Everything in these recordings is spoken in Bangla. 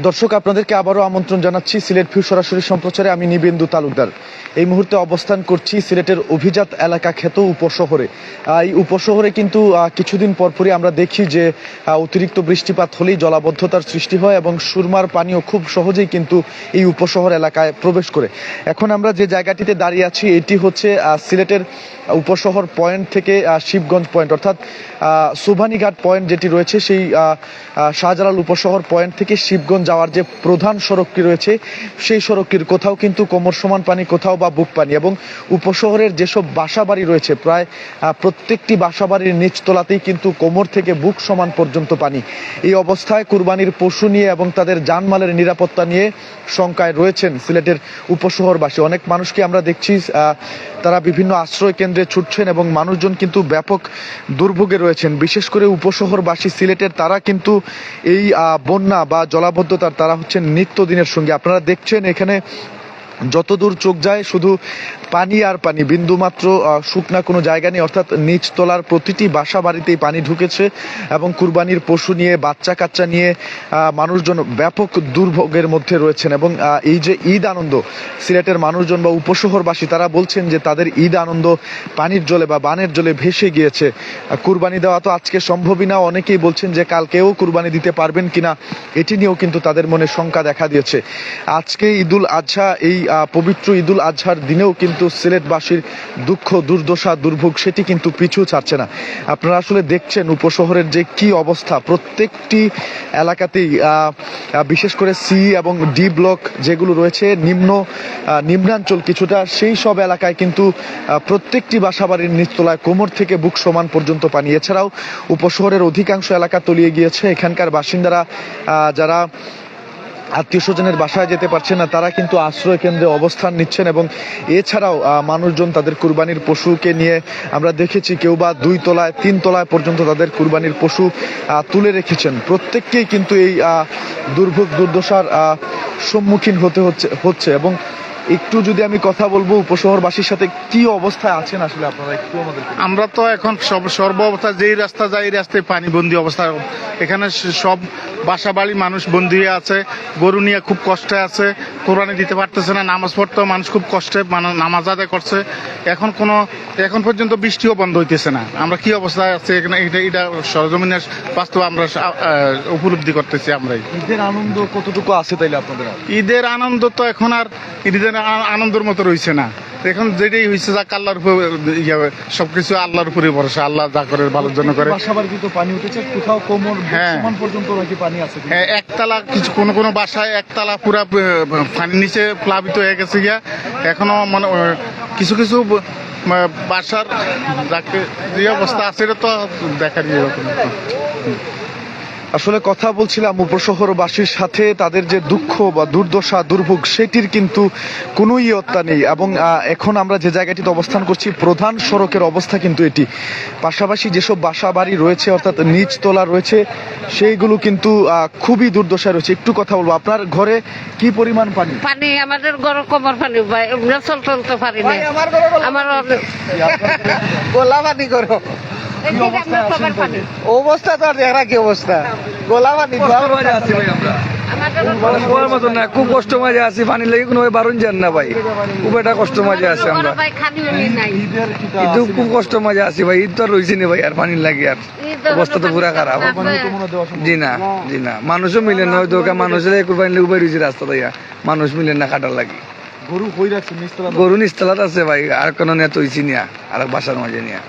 দর্শক, আপনাদেরকে আবারও আমন্ত্রণ জানাচ্ছি সিলেট ভিউ সরাসরি সম্প্রচারে। আমি নিবেন্দু তালুকদার। এই মুহূর্তে অবস্থান করছি সিলেটের অভিজাত এলাকা খ্যাত উপশহরে। এই উপশহরে কিন্তু কিছুদিন পরপরই আমরা দেখি যে অতিরিক্ত বৃষ্টিপাত হলেই জলাবদ্ধতার সৃষ্টি হয় এবং সুরমার পানীয় খুব সহজেই কিন্তু এই উপশহর এলাকায় প্রবেশ করে। এখন আমরা যে জায়গাটিতে দাঁড়িয়ে আছি, এটি হচ্ছে সিলেটের উপশহর পয়েন্ট থেকে শিবগঞ্জ পয়েন্ট অর্থাৎ সুভানীঘাট পয়েন্ট যেটি রয়েছে, সেই শাহজালাল উপশহর পয়েন্ট থেকে শিবগঞ্জ যাওয়ার যে প্রধান সড়কটি রয়েছে, সেই সড়কটির কোথাও কিন্তু কোমর সমান পানি, কোথাও বা বুক পানি এবং উপশহরের যেসব বাসা বাড়ি রয়েছে, প্রায় প্রত্যেকটি বাসা বাড়ির নিচতলাতেই কিন্তু কোমর থেকে বুক সমান পর্যন্ত পানি। এই অবস্থায় কুরবানির পশু নিয়ে এবং তাদের জানমালের নিরাপত্তা নিয়ে শঙ্কায় রয়েছেন সিলেটের উপশহরবাসী। অনেক মানুষকে আমরা দেখছি তারা বিভিন্ন আশ্রয় কেন্দ্রে ছুটছেন এবং মানুষজন কিন্তু ব্যাপক দুর্ভোগে রয়েছেন। বিশেষ করে উপশহরবাসী সিলেটের, তারা কিন্তু এই বন্যা বা জলাবদ্ধতার তারা হচ্ছেন নিত্যদিনের সঙ্গে। আপনারা দেখছেন এখানে যতদূর চোখ যায়, শুধু পানি আর পানি, বিন্দুমাত্র শুকনা কোনো জায়গা নেই, অর্থাৎ নিচ তলার প্রতিটি বাসা বাড়িতেই পানি ঢুকেছে এবং কুরবানির পশু নিয়ে, বাচ্চা কাচ্চা নিয়ে মানুষজন ব্যাপক দুর্ভোগের মধ্যে রয়েছেন এবং এই যে ঈদ আনন্দ, সিলেটের মানুষজন বা উপশহরবাসী, তারা বলছেন যে তাদের ঈদ আনন্দ পানির জলে বা বানের জলে ভেসে গিয়েছে। কুরবানি দেওয়া তো আজকে সম্ভবই না, অনেকেই বলছেন যে কালকেও কুরবানি দিতে পারবেন কিনা, এটি নিয়েও কিন্তু তাদের মনে শঙ্কা দেখা দিয়েছে। আজকে ঈদুল আজহা, এই পবিত্র ঈদুল আজহার দিনেও কিন্তু সিলেটবাসীর দুঃখ, দুর্দশা, দুর্ভোগ, সেটি কিন্তু পিছু ছাড়ছে না। আপনারা আসলে দেখছেন উপশহরের যে কি অবস্থা। প্রত্যেকটি এলাকাতেই বিশেষ করে সি এবং ডি ব্লক যেগুলো রয়েছে, নিম্ন নিম্নাঞ্চল কিছুটা, সেই সব এলাকায় কিন্তু প্রত্যেকটি বাসাবাড়ির নিচতলায় কোমর থেকে বুক সমান পর্যন্ত পানি। এছাড়াও উপশহরের অধিকাংশ এলাকা তলিয়ে গিয়েছে। এখানকার বাসিন্দারা যারা আত্মীয় স্বজনের বাসায় যেতে পারছে না, তারা কিন্তু আশ্রয় কেন্দ্রে অবস্থান নিচ্ছেন এবং এছাড়াও মানুষজন তাদের কুরবানির পশুকে নিয়ে আমরা দেখেছি, কেউ বা দুই তলায়, তিন তলায় পর্যন্ত তাদের কুরবানির পশু তুলে রেখেছেন। প্রত্যেককেই কিন্তু এই দুর্ভোগ, দুর্দশার সম্মুখীন হতে হচ্ছে হচ্ছে এবং একটু যদি আমি কথা বলব উপশহরবাসীর সাথে কি অবস্থায় আছেন আসলে আপনারা? একটু আমাদের আমরা তো এখন সব সর্ব অবস্থা যেই রাস্তা যাই এই রাস্তায় পানি বন্দি অবস্থা। এখানে সব বাসা বাড়ি মানুষ বন্দি হয়ে আছে। গরু নিয়ে খুব কষ্টে আছে। কোরবানি দিতে পারতেছে না নামাজ পড়তেও মানুষ খুব কষ্টে মানে নামাজ আদায় করছে। এখন কোনো এখন পর্যন্ত বৃষ্টিও বন্ধ হইতেছে না। আমরা কি অবস্থায় আছে এখানে? এটা এটা সরজমিনের বাস্তব আমরা উপলব্ধি করতেছি আমরাই। ঈদের আনন্দ কতটুকু আছে তাইলে আপনাদের ঈদের আনন্দ তো এখন আর ঈদের আনন্দের মতো রয়েছে না। এখন যেটাই হয়েছে যা আল্লাহর উপর ইয়ে, সবকিছু আল্লাহর উপরে ভরসা আল্লাহ যা করে ভালোর জন্য করে। পানি উঠেছে কোথাও কোমর হ্যাঁ। পর্যন্ত নাকি পানি আছে হ্যাঁ, একতলা কিছু কোনো কোনো বাসায় একতলা পুরা পানির নিচে প্লাবিত হয়ে গেছে গিয়া। এখনও মানে কিছু কিছু বাসার যাকে যে অবস্থা আছে এটা তো দেখার এরকম আসলে কথা বলছিলাম উপশহরবাসীর সাথে তাদের যে দুঃখ বা দুর্দশা দুর্ভোগ সেটির কিন্তু কোনো ইয়ত্তা নেই এবং এখন আমরা যে জায়গাটিতে অবস্থান করছি প্রধান সড়কের অবস্থা কিন্তু এটি। পাশাপাশি যেসব বাসা বাড়ি রয়েছে অর্থাৎ নিচ তোলা রয়েছে সেইগুলো কিন্তু খুবই দুর্দশায় রয়েছে। একটু কথা বলব আপনার ঘরে কি পরিমাণ পানি? পানি আমাদের গরম কমর পানি ভাই আমরা চলতে পারি না আমার গোলা পানি করো। অবস্থা তো আর দেখা কি অবস্থা। গোলা পানি আছি ভাই আমরা। মানে মতো না খুব কষ্ট মাঝে আছি পানি লেগে কোনো বারণ যান না ভাই। খুব একটা কষ্ট মাঝে আছি আমরা। খুব কষ্ট মাঝে আছি ভাই ঈদ তো রয়েছে না ভাই আর পানি লাগে আর। অবস্থা তো পুরা খারাপ। জি না জি না। মানুষও মিলে না হয়তো মানুষের একটু পানি লেগে রয়েছে রাস্তা মানুষ মিলে না কাটার লাগে। গরু নিস্তলাত আছে? ভাই আর কোনো নেত হয়েছি নিয়া আর বাসার মাঝে নিয়া।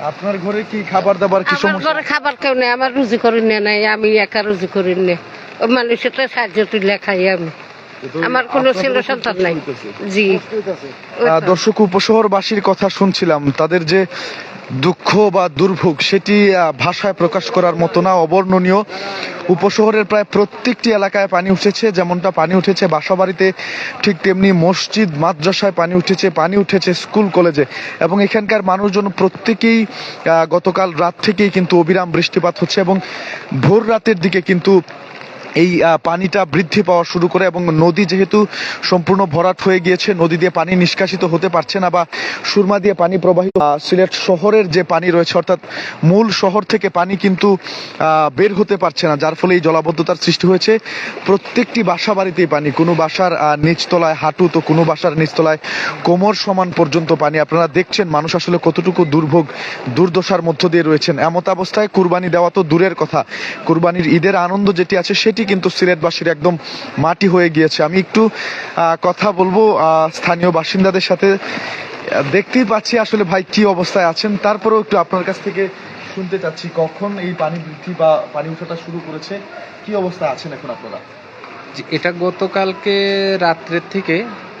আপনার ঘরে কি খাবার দাবার কি সমস্যা? ঘরে খাবার কেউ নেই আমার রুজি করি না নাই আমি একা রুজি করি না। মানুষের সাহায্য তুলে খাই আমি। আমার কোনো ছেলে সন্তান নাই। জি। দর্শক উপশহরবাসীর কথা শুনছিলাম তাদের যে দুঃখ বা দুর্ভোগ সেটি ভাষায় প্রকাশ করার মতো না অবর্ণনীয়। উপশহরের প্রায় প্রত্যেকটি এলাকায় পানি উঠেছে যেমনটা পানি উঠেছে বাসাবাড়িতে ঠিক তেমনি মসজিদ মাদ্রাসায় পানি উঠেছে পানি উঠেছে স্কুল কলেজে। এবং এখানকার মানুষজন প্রত্যেকেই গতকাল রাত থেকেই কিন্তু অবিরাম বৃষ্টিপাত হচ্ছে এবং ভোর রাতের দিকে কিন্তু এই পানিটা বৃদ্ধি পাওয়া শুরু করে এবং নদী যেহেতু সম্পূর্ণ ভরাট হয়ে গিয়েছে, নদী দিয়ে পানি নিষ্কাশিত হতে পারছে না বা সুরমা দিয়ে পানি প্রবাহিত সিলেট শহরের যে পানি রয়েছে, অর্থাৎ মূল শহর থেকে পানি কিন্তু বের হতে পারছে না, যার ফলে এই জলাবদ্ধতার সৃষ্টি হয়েছে। প্রত্যেকটি বাসা বাড়িতেই পানি, কোনো বাসার নিচতলায় হাঁটু তো কোনো বাসার নিচতলায় কোমর সমান পর্যন্ত পানি। আপনারা দেখছেন মানুষ আসলে কতটুকু দুর্ভোগ, দুর্দশার মধ্য দিয়ে রয়েছেন। এমত অবস্থায় কুরবানি দেওয়া তো দূরের কথা। কুরবানির ঈদের আনন্দ যেটি আছে, সেটি কিন্তু সিলেটবাসীর একদম মাটি হয়ে গিয়েছে। আমি একটু কথা বলব স্থানীয় বাসিন্দাদের সাথে। দেখতেই পাচ্ছি আসলে ভাই কি অবস্থায় আছেন। তারপরেও একটু আপনার কাছ থেকে শুনতে চাচ্ছি, কখন এই পানি বৃদ্ধি বা পানি ওঠাটা শুরু করেছে? কি অবস্থা আছেন এখন আপনারা? এটা গতকালকে রাত্রের থেকে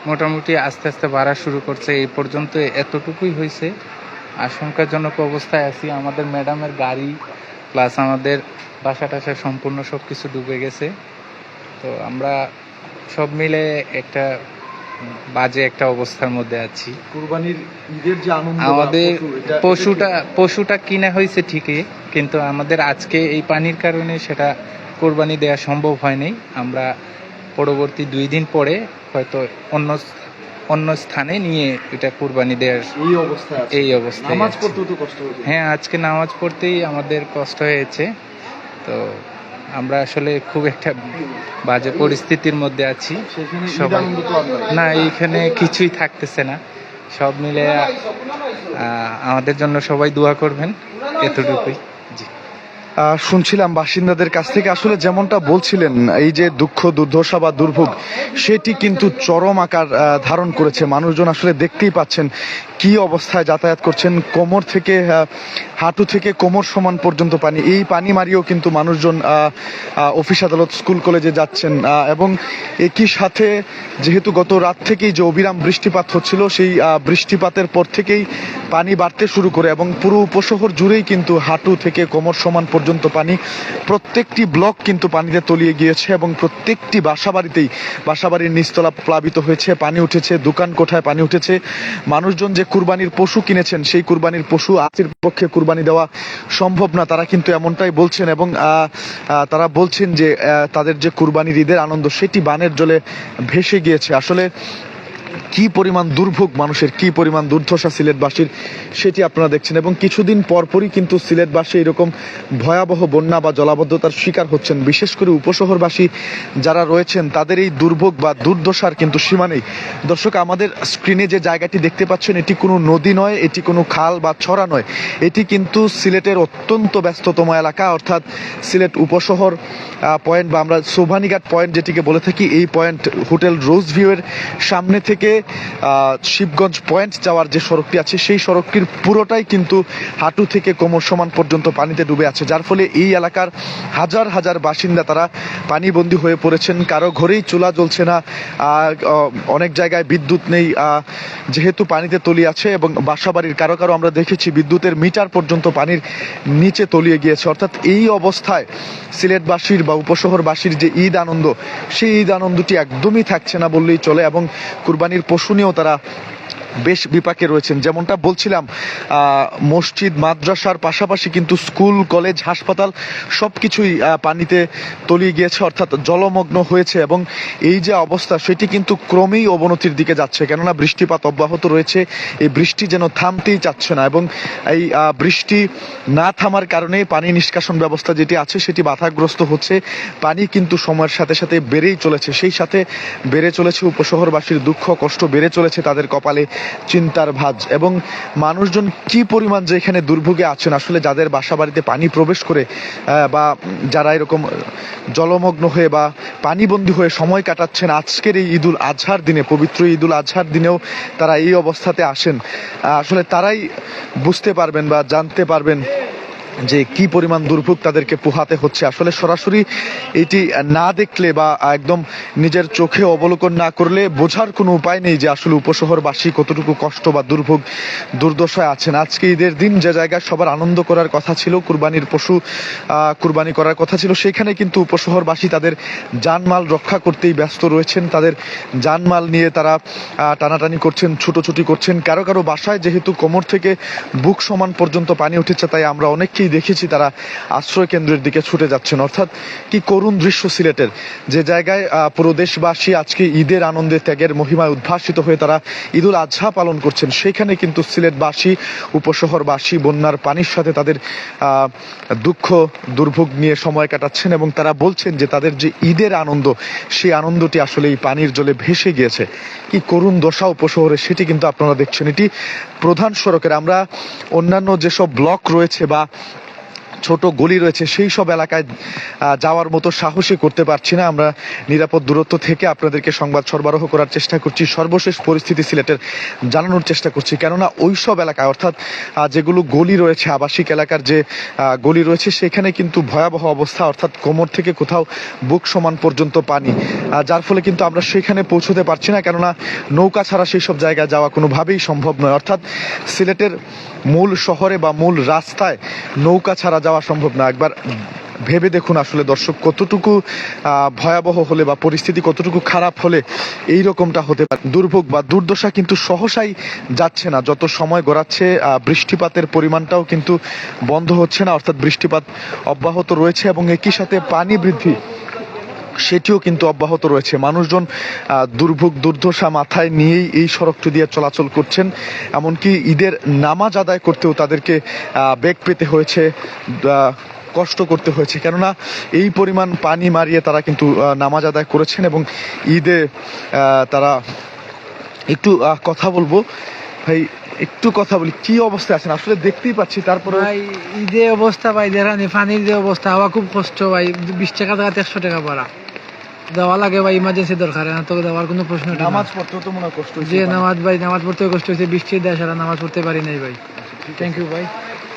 মোটামুটি আস্তে আস্তে বাড়া শুরু করছে। এই পর্যন্ত এতটুকুই হয়েছে। আশঙ্কাজনক অবস্থায় আছি। আমাদের ম্যাডামের গাড়ি প্লাস আমাদের বাসা টাসা সম্পূর্ণ সব কিছু ডুবে গেছে। তো আমরা সব মিলে একটা বাজে একটা অবস্থার মধ্যে আছি। কুরবানির ঈদের যে আনন্দ আমাদের পশুটা পশুটা কিনা হয়েছে ঠিকই কিন্তু আমাদের আজকে এই পানির কারণে সেটা কোরবানি দেওয়া সম্ভব হয়নি। আমরা পরবর্তী দুই দিন পরে হয়তো অন্য অন্য স্থানে নিয়ে এটা কোরবানি দেওয়ার এই অবস্থা এই অবস্থায় নামাজ আছি। পড়তেও তো কষ্ট হয়েছে। হ্যাঁ আজকে নামাজ পড়তেই আমাদের কষ্ট হয়েছে। তো আমরা আসলে খুব একটা বাজে পরিস্থিতির মধ্যে আছি। সবাই। না এইখানে কিছুই থাকতেছে না। সব মিলে আমাদের জন্য সবাই দোয়া করবেন এতটুকুই। শুনছিলাম বাসিন্দাদের কাছ থেকে। আসলে যেমনটা বলছিলেন, এই যে দুঃখ, দুর্দশা বা দুর্ভোগ, সেটি কিন্তু চরম আকার ধারণ করেছে। মানুষজন আসলে দেখতেই পাচ্ছেন কি অবস্থায় যাতায়াত করছেন। কোমর থেকে হাঁটু থেকে কোমর সমান পর্যন্ত পানি। এই পানি মারিয়েও কিন্তু মানুষজন অফিস আদালত, স্কুল কলেজে যাচ্ছেন এবং একই সাথে যেহেতু গত রাত থেকেই যে অবিরাম বৃষ্টিপাত হচ্ছিল, সেই বৃষ্টিপাতের পর থেকেই পানি বাড়তে শুরু করে এবং পুরো উপশহর জুড়েই কিন্তু হাঁটু থেকে কোমর সমান পর্যন্ত পানি। প্রত্যেকটি ব্লক কিন্তু পানিতে তলিয়ে গিয়েছে এবং প্রত্যেকটি বাসাবাড়িতেই বাসাবাড়ির নিচতলা প্লাবিত হয়েছে, পানি উঠেছে, দোকান কোঠায় পানি উঠেছে। মানুষজন যে কুরবানির পশু কিনেছেন, সেই কুরবানির পশু আজের পক্ষে কুরবানি দেওয়া সম্ভব না, তারা কিন্তু এমনটাই বলছেন এবং তারা বলছেন যে তাদের যে কুরবানির ঈদের আনন্দ, সেটি বানের জলে ভেসে গিয়েছে। আসলে কি পরিমাণ দুর্ভোগ মানুষের, কি পরিমাণ দুর্দশা সিলেটবাসীর, সেটি আপনারা দেখছেন। এবং কিছুদিন পরপরই কিন্তু সিলেটবাসী এরকম ভয়াবহ বন্যা বা জলাবদ্ধতার শিকার হচ্ছেন। বিশেষ করে উপশহরবাসী যারা রয়েছেন, তাদের এই দুর্ভোগ বা দুর্দশার কিন্তু সীমা নেই। দর্শক, আমাদের স্ক্রিনে যে জায়গাটি দেখতে পাচ্ছেন, এটি কোনো নদী নয়, এটি কোনো খাল বা ছড়া নয়। এটি কিন্তু সিলেটের অত্যন্ত ব্যস্ততম এলাকা, অর্থাৎ সিলেট উপশহর পয়েন্ট বা আমরা সোভানিঘাট পয়েন্ট যেটিকে বলে থাকি, এই পয়েন্ট হোটেল রোজ ভিউয়ের সামনে থেকে আহ, শিবগঞ্জ পয়েন্ট যাওয়ার যে সড়কটি আছে সেই সড়কটির পুরোটাই কিন্তু হাঁটু থেকে কোমর সমান পর্যন্ত পানিতে ডুবে আছে যার ফলে এই এলাকার হাজার হাজার বাসিন্দা তারা পানিবন্দী হয়ে পড়েছেন। কারও ঘরেই চুলা জ্বলছে না অনেক জায়গায় বিদ্যুৎ নেই যেহেতু পানিতে তলিয়ে আছে এবং বাসাবাড়ির কারও কারও আমরা দেখেছি বিদ্যুতের মিটার পর্যন্ত পানির নিচে তলিয়ে গিয়েছে। অর্থাৎ এই অবস্থায় সিলেটবাসীর বা উপশহরবাসীর যে ঈদ আনন্দ সেই ঈদ আনন্দটি একদমই থাকছে না বললেই চলে এবং কুরবানির পশু নিয়েও তারা বেশ বিপাকে রয়েছেন। যেমনটা বলছিলাম মসজিদ, মাদ্রাসার পাশাপাশি কিন্তু স্কুল, কলেজ, হাসপাতাল সব কিছুই পানিতে তলিয়ে গিয়েছে, অর্থাৎ জলমগ্ন হয়েছে এবং এই যে অবস্থা, সেটি কিন্তু ক্রমেই অবনতির দিকে যাচ্ছে। কেননা বৃষ্টিপাত অব্যাহত রয়েছে, এই বৃষ্টি যেন থামতেই চাচ্ছে না এবং এই বৃষ্টি না থামার কারণে পানি নিষ্কাশন ব্যবস্থা যেটি আছে, সেটি বাধাগ্রস্ত হচ্ছে। পানি কিন্তু সময়ের সাথে সাথে বেড়েই চলেছে। সেই সাথে বেড়ে চলেছে উপশহরবাসীর দুঃখ, কষ্ট বেড়ে চলেছে তাদের কপালে। চিন্তার ভাজ এবং মানুষজন কি পরিমাণ যে এখানে দুর্ভোগে আছেন, আসলে যাদের বাসা বাড়িতে পানি প্রবেশ করে বা যারা এরকম জলমগ্ন হয়ে বা পানিবন্দী হয়ে সময় কাটাচ্ছেন, আজকের এই ঈদুল আজহার দিনে, পবিত্র ঈদুল আজহার দিনেও তারা এই অবস্থাতে আসেন। আসলে তারাই বুঝতে পারবেন বা জানতে পারবেন যে কি পরিমাণ দুর্ভোগ তাদেরকে পোহাতে হচ্ছে। আসলে সরাসরি এটি না দেখলে বা একদম নিজের চোখে অবলোকন না করলে বোঝার কোনো উপায় নেই যে আসলে উপশহরবাসী কতটুকু কষ্ট বা দুর্ভোগ দুর্দশায় আছেন। আজকে ঈদের দিন যে জায়গায় সবার আনন্দ করার কথা ছিল, কুরবানির পশু কুরবানি করার কথা ছিল, সেখানে কিন্তু উপশহরবাসী তাদের জানমাল রক্ষা করতেই ব্যস্ত রয়েছেন। তাদের জানমাল নিয়ে তারা টানাটানি করছেন, ছুটোছুটি করছেন। কারও কারও বাসায় যেহেতু কোমর থেকে বুক সমান পর্যন্ত পানি উঠেছে, তাই আমরা অনেককেই অনেককেই দেখেছি তারা আশ্রয় কেন্দ্রের দিকে ছুটে যাচ্ছেন। অর্থাৎ কি করুণ দৃশ্য সিলেটের। যে জায়গায় পুরো দেশবাসী আজকে ঈদের আনন্দে ত্যাগের মহিমায় উদ্ভাসিত হয়ে তারা ঈদুল আজহা পালন করছেন। সেখানে কিন্তু সিলেটবাসী, উপশহরবাসী, বন্যার পানির সাথে তাদের দুঃখ, দুর্ভোগ নিয়ে সময় কাটাচ্ছেন এবং তারা বলছেন যে তাদের যে ঈদের আনন্দ, সেই আনন্দটি আসলে এই পানির জলে ভেসে গিয়েছে। কি করুণ দশা উপশহরে সেটি কিন্তু আপনারা দেখছেন। এটি প্রধান সড়কের। আমরা অন্যান্য যেসব ব্লক রয়েছে বা ছোট গলি রয়েছে, সেই সব এলাকায় যাওয়ার মতো সাহসী করতে পারছি না। আমরা নিরাপদ দূরত্ব থেকে আপনাদেরকে সংবাদ সরবরাহ করার চেষ্টা করছি। সর্বশেষ পরিস্থিতি সিলেটের জানানোর চেষ্টা করছি। কেননা ওই সব এলাকায়, অর্থাৎ যেগুলো গলি রয়েছে, আবাসিক এলাকার যে গলি রয়েছে, সেখানে কিন্তু ভয়াবহ অবস্থা, অর্থাৎ কোমর থেকে কোথাও বুক সমান পর্যন্ত পানি। যার ফলে কিন্তু আমরা সেখানে পৌঁছতে পারছি না, কেননা নৌকা ছাড়া সেই সব জায়গায় যাওয়া কোনোভাবেই সম্ভব নয়। অর্থাৎ, সিলেটের মূল শহরে বা মূল রাস্তায় নৌকা ছাড়া যাওয়া সম্ভব না। একবার ভেবে দেখুন আসলে দর্শক কতটুকু ভয়াবহ হলে বা পরিস্থিতি কতটুকু খারাপ হলে এই রকমটা হতে পারে। দুর্ভোগ বা দুর্দশা কিন্তু সহসাই যাচ্ছে না। যত সময় গড়াচ্ছে বৃষ্টিপাতের পরিমাণটাও কিন্তু বন্ধ হচ্ছে না। অর্থাৎ বৃষ্টিপাত অব্যাহত রয়েছে এবং একই সাথে পানি বৃদ্ধি সেটিও কিন্তু অব্যাহত রয়েছে। মানুষজন দুর্ভোগ, দুর্দশা মাথায় নিয়েই এই সড়কটি দিয়ে চলাচল করছেন। এমনকি ঈদের নামাজ আদায় করতেও তাদেরকে বেগ পেতে হয়েছে কষ্ট করতে হয়েছে। কেননা এই পরিমাণ পানি মারিয়ে তারা কিন্তু নামাজ আদায় করেছেন এবং ঈদে তারা একটু কথা বলব। ভাই, একটু কথা বলি, কি অবস্থায় আছেন? আসলে দেখতেই পাচ্ছি তারপরে ভাই যে অবস্থা, ভাই দেখানি পানির যে অবস্থা, হওয়া খুব কষ্ট, ভাই, বিশ টাকা দেওয়াতে একশো টাকা ভাড়া। দেওয়া লাগে ভাই ইমার্জেন্সি দরকার না তো দেওয়ার কোনো প্রশ্ন নামাজ পড়তেও তো মনে কষ্ট। যে নামাজ ভাই নামাজ পড়তে কষ্ট হয়েছে বৃষ্টির দেয় সারা নামাজ পড়তে পারি নাই ভাই। থ্যাংক ইউ ভাই।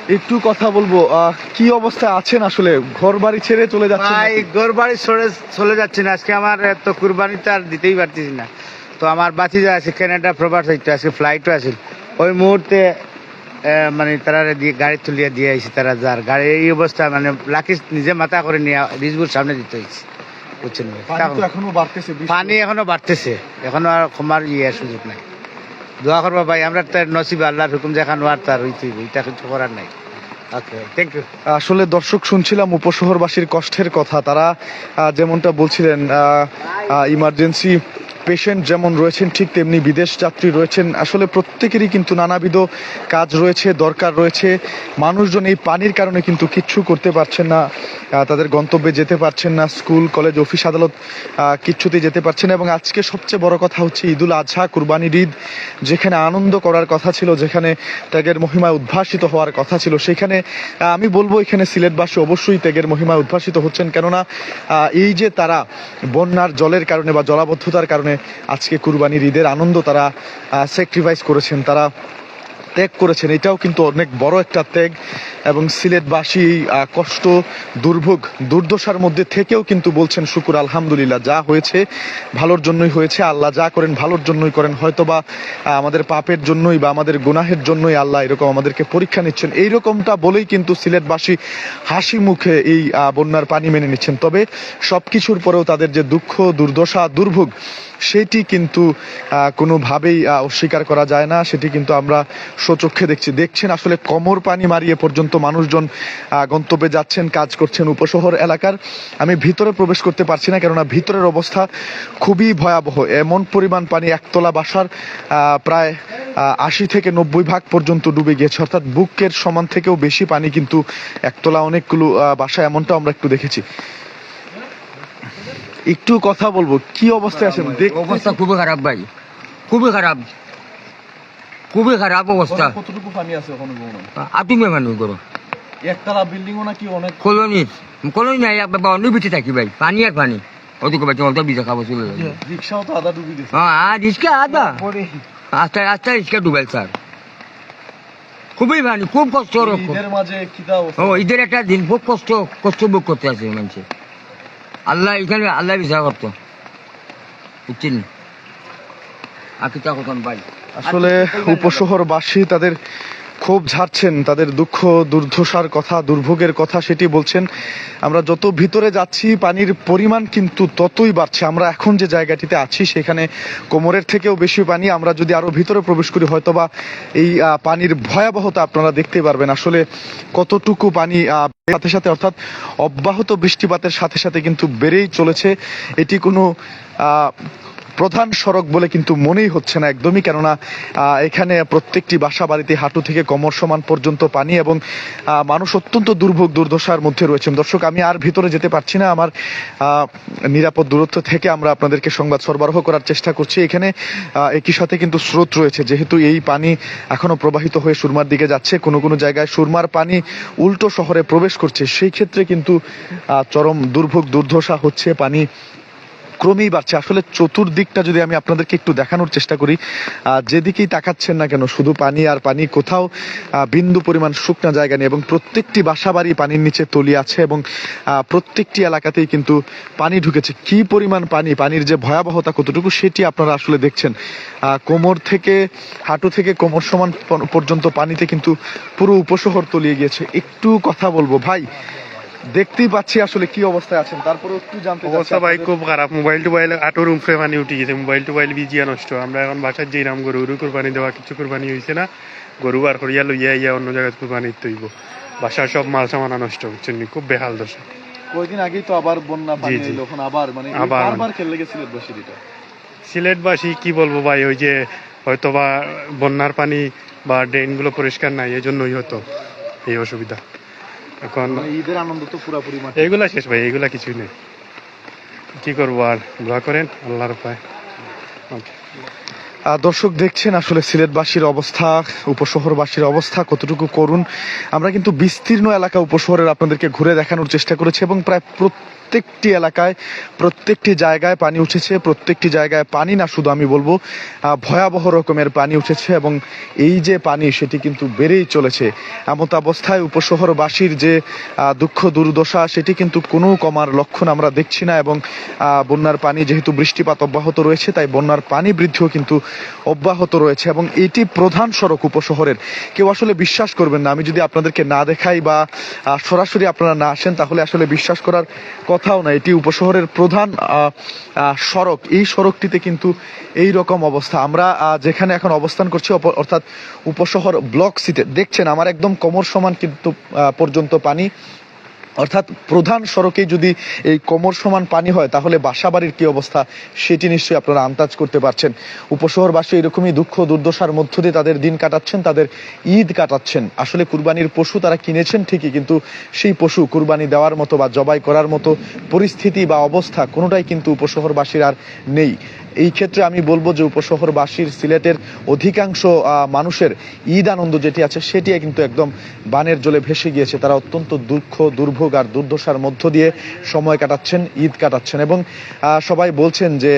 একটু কথা বলব আহ, কি অবস্থায় আছেন আসলে? ঘর বাড়ি ছেড়ে চলে যাচ্ছেন ভাই ঘর বাড়ি সরে চলে যাচ্ছে না। আজকে আমার তো কুরবানি তো আর দিতেই পারতেছি না। তো আমার বাতি যা আছে কানাডা প্রবাস হইতো আজকে ফ্লাইটও আছে। ওই মুহূর্তে আহ, মানে তারা দিয়ে গাড়ি তুলিয়া দিয়ে আইছি তারা যার গাড়ি এই অবস্থা মানে লাকি নিজে মাথা করে নিয়ে রিজবুর সামনে দিতে হয়েছে বুঝছেন পানি এখনও বাড়তেছে এখনও আর ক্ষমার ইয়ে সুযোগ নাই। দোয়া করব ভাই আমরা তার নসিব আল্লাহর হুকুম দেখানো আর তার হইতে এটা কিছু করার নাই। আসলে দর্শক শুনছিলাম উপশহরবাসীর কষ্টের কথা। তারা যেমনটা বলছিলেন ইমার্জেন্সি পেশেন্ট যেমন রয়েছেন ঠিক তেমনি বিদেশ যাত্রী রয়েছেন। আসলে প্রত্যেকেরই কিন্তু নানাবিধ কাজ রয়েছে দরকার রয়েছে। মানুষজন এই পানির কারণে কিন্তু কিচ্ছু করতে পারছেন না তাদের গন্তব্যে যেতে পারছেন না স্কুল কলেজ অফিস আদালত আহ, কিচ্ছুতেই যেতে পারছেন এবং আজকে সবচেয়ে বড় কথা হচ্ছে ঈদুল আজহা কুরবানির ঈদ যেখানে আনন্দ করার কথা ছিল যেখানে ত্যাগের মহিমায় উদ্ভাসিত হওয়ার কথা ছিল সেখানে আহ, আমি বলব এখানে সিলেটবাসী অবশ্যই ত্যাগের মহিমায় উদ্ভাসিত হচ্ছেন। কেননা এই যে তারা বন্যার জলের কারণে বা জলাবদ্ধতার কারণে আজকে কুরবানির ঈদের আনন্দ তারা স্যাক্রিফাইস করেছেন। তারা ত্যাগ করেছেন। এটাও কিন্তু অনেক বড় একটা ত্যাগ এবং সিলেটবাসী এই, কষ্ট দুর্ভোগ দুর্দশার মধ্যে থেকেও কিন্তু বলছেন শুকুর আলহামদুলিল্লাহ যা হয়েছে ভালোর জন্যই হয়েছে। আল্লাহ যা করেন ভালোর জন্যই করেন। হয়তোবা আমাদের পাপের জন্যই বা আমাদের গুনাহের জন্যই আল্লাহ এরকম আমাদেরকে পরীক্ষা নিচ্ছেন। এইরকমটা বলেই কিন্তু সিলেটবাসী হাসি মুখে এই বন্যার পানি মেনে নিচ্ছেন। তবে সব কিছুর পরেও তাদের যে দুঃখ দুর্দশা দুর্ভোগ সেটি কিন্তু কোনোভাবেই অস্বীকার করা যায় না। সেটি কিন্তু আমরা সচক্ষে দেখছি। দেখছেন আসলে কমর পানি মারিয়ে পর্যন্ত মানুষজন গন্তব্যে যাচ্ছেন, কাজ করছেন উপশহর এলাকার। আমি ভিতরে প্রবেশ করতে পারছি না, কেননা ভিতরের অবস্থা খুবই ভয়াবহ। এমন পরিমাণ পানি একতলা বাসার প্রায় আশি থেকে নব্বই ভাগ পর্যন্ত ডুবে গিয়েছে। অর্থাৎ বুকের সমান থেকেও বেশি পানি কিন্তু একতলা অনেকগুলো বাসা এমনটা আমরা একটু দেখেছি। একটু কথা বলব। কি অবস্থায় আছেন? অবস্থা খুবই খারাপ ভাই। খুবই খারাপ। খুবই খারাপ অবস্থা। কতটুকু পানি আছে ওখানে আপনি মানুষ করো একতলা বিল্ডিংও নাকি অনেক কলোনি। কলোনি নাই বাবা অন্য বিচে থাকি ভাই। পানি আর পানি। ওদিকে তোমার বিচে খাব চলে যাবে। রিক্সাও তো আধা ডুবি হ্যাঁ রিক্সা আদা আস্তে আস্তে রিক্সা ডুবেল স্যার। খুবই পানি খুব কষ্ট ঈদের মাঝে ও ঈদের একটা দিন খুব কষ্ট কষ্ট ভোগ করতে আছে মানুষে। আল্লাহ এখানে আল্লাহ বিচার করতো। বুঝছেন? আর কি তখন বাড়ি আসলে উপশহরবাসী তাদের ক্ষোভ ঝাড়ছেন, তাদের দুঃখ দুর্দশার কথা, দুর্ভোগের কথা সেটি বলছেন, আমরা যত ভিতরে যাচ্ছি, পানির পরিমাণ কিন্তু ততই বাড়ছে। আমরা এখন যে জায়গাটিতে আছি, সেখানে কোমরের থেকেও বেশি পানি। আমরা যদি আরও ভিতরে প্রবেশ করি, হয়তোবা এই পানির ভয়াবহতা আপনারা দেখতে পারবেন। আসলে কতটুকু পানি সাথে সাথে, অর্থাৎ অব্যাহত বৃষ্টিপাতের সাথে সাথে কিন্তু বেড়েই চলেছে। এটি কোনো প্রধান সড়ক বলে কিন্তু মনেই হচ্ছে না একদমই, কেননা এখানে প্রত্যেকটি বাসা বাড়িতে হাঁটু থেকে কমর সমান পর্যন্ত পানি এবং মানুষ অত্যন্ত দুর্ভোগ দুর্দশার মধ্যে রয়েছেন। দর্শক, আমি আর ভিতরে যেতে পারছি না। আমার নিরাপদ দূরত্ব থেকে আমরা আপনাদেরকে সংবাদ সরবরাহ করার চেষ্টা করছি। এখানে একই সাথে কিন্তু স্রোত রয়েছে। যেহেতু এই পানি এখনও প্রবাহিত হয়ে সুরমার দিকে যাচ্ছে, কোনো কোনো জায়গায় সুরমার পানি উল্টো শহরে প্রবেশ করছে। সেই ক্ষেত্রে কিন্তু চরম দুর্ভোগ দুর্দশা হচ্ছে পানি ক্রমেই বাড়ছে। আসলে চতুর্দিকটা যদি আমি আপনাদেরকে একটু দেখানোর চেষ্টা করি যেদিকেই তাকাচ্ছেন না কেন, শুধু পানি আর পানি, কোথাও বিন্দু পরিমাণ শুকনা জায়গা নেই এবং প্রত্যেকটি বাসা বাড়ি পানির নিচে তলিয়ে আছে এবং প্রত্যেকটি এলাকাতেই কিন্তু পানি ঢুকেছে। কি পরিমাণ পানি, পানির যে ভয়াবহতা কতটুকু সেটি আপনারা আসলে দেখছেন। কোমর থেকে, হাঁটু থেকে কোমর সমান পর্যন্ত পানিতে কিন্তু পুরো উপশহর তলিয়ে গিয়েছে। একটু কথা বলব, ভাই দেখতেই পাচ্ছি আসলে কি অবস্থায় আছেন। তারপরে একটু জানতে অবস্থা ভাই খুব খারাপ। মোবাইল টোবাইল উপরে পানি উঠে গেছে। মোবাইল টোবাইল ভিজিয়া নষ্ট। আমরা এখন বাসার যেই নাম গরু কোরবানি দেওয়া কিছু কোরবানি হয়েছে না গরু বার করিয়া লইয়া ইয়া অন্য জায়গায় কোরবানি তৈব বাসার সব মাল সামানা নষ্ট হচ্ছে খুব বেহাল দশা। কয়েকদিন আগেই তো আবার বন্যা পানি। এলো এখন আবার মানে বারবার খেলে গেছিল সিলেটবাসী কি বলব ভাই ওই যে হয়তো বা বন্যার পানি বা ড্রেনগুলো পরিষ্কার নাই এই জন্যই হতো এই অসুবিধা। এখন মানে ঈদের আনন্দ তো পুরাপুরি মাঠে। এইগুলা শেষ ভাই এগুলা কিছুই নেই। কি করব আর দোয়া করেন আল্লাহর পায় আহ, দর্শক দেখছেন আসলে সিলেটবাসীর অবস্থা উপশহরবাসীর অবস্থা কতটুকু করুন। আমরা কিন্তু বিস্তীর্ণ এলাকা উপশহরের আপনাদেরকে ঘুরে দেখানোর চেষ্টা করেছি এবং প্রায় প্রত্যেকটি এলাকায়, প্রত্যেকটি জায়গায় পানি উঠেছে, প্রত্যেকটি জায়গায় পানি না, শুধু আমি বলব ভয়াবহ রকমের পানি উঠেছে এবং এই যে পানি, সেটি কিন্তু বেড়েই চলেছে। এমত অবস্থায় উপশহরবাসীর যে দুঃখ দুর্দশা, সেটি কিন্তু কোনো কমার লক্ষণ আমরা দেখছি না এবং বন্যার পানি যেহেতু বৃষ্টিপাত অব্যাহত রয়েছে, তাই বন্যার পানি বৃদ্ধিও কিন্তু অব্যাহত রয়েছে এবং এটি প্রধান সড়ক উপশহরের। কেউ আসলে বিশ্বাস করবেন না। আমি যদি আপনাদেরকে না দেখাই বা সরাসরি আপনারা না আসেন, তাহলে আসলে বিশ্বাস করার কথাও না, এটি উপশহরের প্রধান সড়ক। এই সড়কটিতে কিন্তু এই রকম অবস্থা। আমরা যেখানে এখন অবস্থান করছি অর্থাৎ উপশহর ব্লক সিটে, দেখছেন আমার একদম কোমর সমান কিন্তু পর্যন্ত পানি। অর্থাৎ প্রধান সড়কে যদি এই কোমর সমান পানি হয়, তাহলে বাসা বাড়ির কি অবস্থা? সেটি নিশ্চয়ই আপনারা আন্দাজ করতে পারছেন। উপশহরবাসী এরকমই দুঃখ দুর্দশার মধ্য দিয়ে তাদের দিন কাটাচ্ছেন, তাদের ঈদ কাটাচ্ছেন। আসলে কুরবানির পশু তারা কিনেছেন ঠিকই, কিন্তু সেই পশু কুরবানি দেওয়ার মতো বা জবাই করার মতো পরিস্থিতি বা অবস্থা কোনোটাই কিন্তু উপশহরবাসীর আর নেই। এই ক্ষেত্রে আমি বলব যে উপশহরবাসীর, সিলেটের অধিকাংশ মানুষের ঈদ আনন্দ যেটি আছে সেটি কিন্তু একদম বানের জলে ভেসে গিয়েছে। তারা অত্যন্ত দুঃখ, দুর্ভোগ আর দুর্দশার মধ্য দিয়ে সময় কাটাচ্ছেন, ঈদ কাটাচ্ছেন এবং সবাই বলছেন যে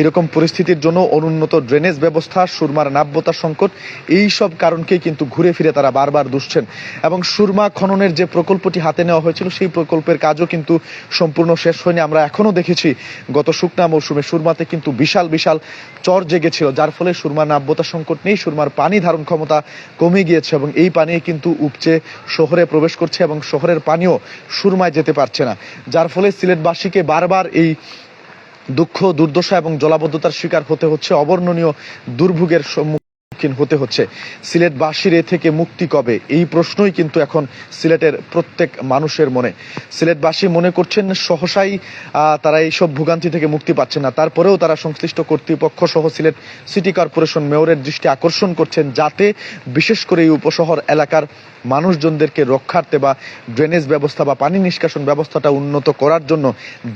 এরকম পরিস্থিতির জন্য অনুন্নত ড্রেনেজ ব্যবস্থা, সুরমার নাব্যতা সংকট, এই সব কারণকেই কিন্তু ঘুরে ফিরে তারা বারবার দুষছেন। এবং সুরমা খননের যে প্রকল্পটি হাতে নেওয়া হয়েছিল, সেই প্রকল্পের কাজও কিন্তু সম্পূর্ণ শেষ হয়নি। আমরা এখনও দেখেছি, গত শুকনা মৌসুমে সুরমাতে কিন্তু বিশাল বিশাল চর জেগেছিল, যার ফলে সুরমার নাব্যতা সংকট নেই, সুরমার পানি ধারণ ক্ষমতা কমে গিয়েছে এবং এই পানি কিন্তু উপচে শহরে প্রবেশ করছে এবং শহরের পানিও সুরমায় যেতে পারছে না। যার ফলে সিলেটবাসীকে বারবার এই দুঃখ, দুর্দশা এবং জলাবদ্ধতার শিকার হতে হচ্ছে। অবর্ণনীয় দুর্ভোগের সম্মুখীন হতে হচ্ছে। সিলেটবাসীর এ থেকে মুক্তি কবে? এই প্রশ্নই কিন্তু এখন সিলেটের প্রত্যেক মানুষের মনে। সিলেটবাসী মনে করছেন সহসাই তারা এইসব ভোগান্তি থেকে মুক্তি পাচ্ছে না। তারপরেও তারা সংশ্লিষ্ট কর্তৃপক্ষ সহ সিলেট সিটি কর্পোরেশন মেয়রের দৃষ্টি আকর্ষণ করছেন যাতে বিশেষ করে এই উপশহর এলাকার মানুষজনদেরকে রক্ষার্থে বা ড্রেনেজ ব্যবস্থা বা পানি নিষ্কাশন ব্যবস্থাটা উন্নত করার জন্য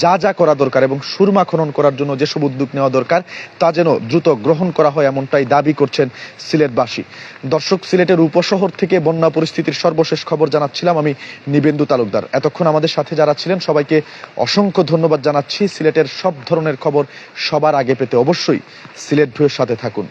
যা যা করা দরকার এবং সুরমা খনন করার জন্য যেসব উদ্যোগ নেওয়া দরকার, তা যেন দ্রুত গ্রহণ করা হয় এমনটাই দাবি করছেন সিলেটবাসী। দর্শক, সিলেটের উপশহর থেকে বন্যা পরিস্থিতির সর্বশেষ খবর জানাচ্ছিলাম আমি নিবেন্দু তালুকদার। এতক্ষণ আমাদের সাথে যারা ছিলেন, সবাইকে অসংখ্য ধন্যবাদ জানাচ্ছি। সিলেটের সব ধরনের খবর সবার আগে পেতে অবশ্যই সিলেট ভিউর সাথে থাকুন।